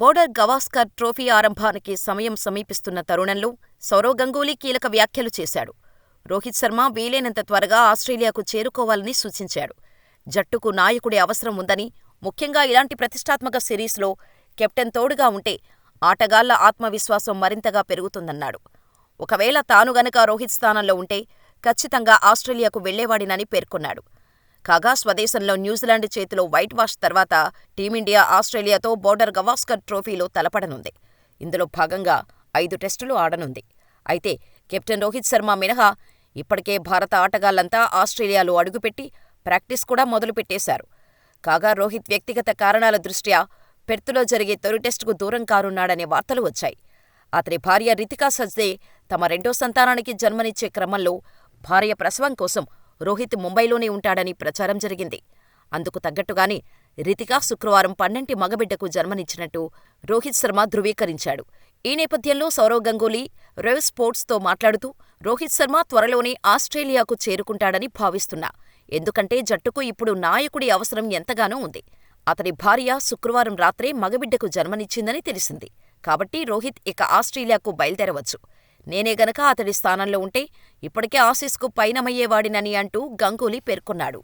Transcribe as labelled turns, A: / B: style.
A: Border Gavaskar trophy ఆరంభానికి సమయం సమీపిస్తున్న తరుణంలో సౌరవ్ గంగూలీ కీలక వ్యాఖ్యలు చేశాడు. రోహిత్ శర్మ వీలైనంత త్వరగా ఆస్ట్రేలియాకు చేరుకోవాలని సూచించాడు. జట్టుకు నాయకుడి అవసరం ఉందని, ముఖ్యంగా ఇలాంటి ప్రతిష్టాత్మక సిరీస్లో కెప్టెన్ తోడుగా ఉంటే ఆటగాళ్ళ ఆత్మవిశ్వాసం మరింతగా పెరుగుతుందన్నాడు. ఒకవేళ తాను గనక రోహిత్ స్థానంలో ఉంటే కచ్చితంగా ఆస్ట్రేలియాకు వెళ్ళేవాడినని పేర్కొన్నాడు. కాగా స్వదేశంలో న్యూజిలాండ్ చేతిలో వైట్ వాష్ తర్వాత టీమిండియా ఆస్ట్రేలియాతో బోర్డర్ గవాస్కర్ ట్రోఫీలో తలపడనుంది. ఇందులో భాగంగా ఐదు టెస్టులు ఆడనుంది. అయితే కెప్టెన్ రోహిత్ శర్మ మినహా ఇప్పటికే భారత ఆటగాళ్ళంతా ఆస్ట్రేలియాలో అడుగుపెట్టి ప్రాక్టీస్ కూడా మొదలుపెట్టేశారు. కాగా రోహిత్ వ్యక్తిగత కారణాల దృష్ట్యా పెర్త్లో జరిగే తొలి టెస్టుకు దూరం కానున్నాడనే వార్తలు వచ్చాయి. అతని భార్య రితికా సజ్దే తమ రెండో సంతానానికి జన్మనిచ్చే క్రమంలో భార్య ప్రసవం కోసం రోహిత్ ముంబైలోనే ఉంటాడని ప్రచారం జరిగింది. అందుకు తగ్గట్టుగానే రితికా శుక్రవారం పన్నెంటి మగబిడ్డకు జన్మనిచ్చినట్టు రోహిత్ శర్మ ధృవీకరించాడు. ఈ నేపథ్యంలో సౌరవ్ గంగూలీ రెవ్ స్పోర్ట్స్తో మాట్లాడుతూ రోహిత్ శర్మ త్వరలోనే ఆస్ట్రేలియాకు చేరుకుంటాడని భావిస్తున్నా. ఎందుకంటే జట్టుకు ఇప్పుడు నాయకుడి అవసరం ఎంతగానో ఉంది. అతని భార్య శుక్రవారం రాత్రే మగబిడ్డకు జన్మనిచ్చిందని తెలిసింది. కాబట్టి రోహిత్ ఇక ఆస్ట్రేలియాకు బయలుదేరవచ్చు నేనే గనక అతడి స్థానంలో ఉంటే ఇప్పటికే ఆసీస్కు పైనమయ్యేవాడినని అంటూ గంగూలీ పేర్కొన్నాడు.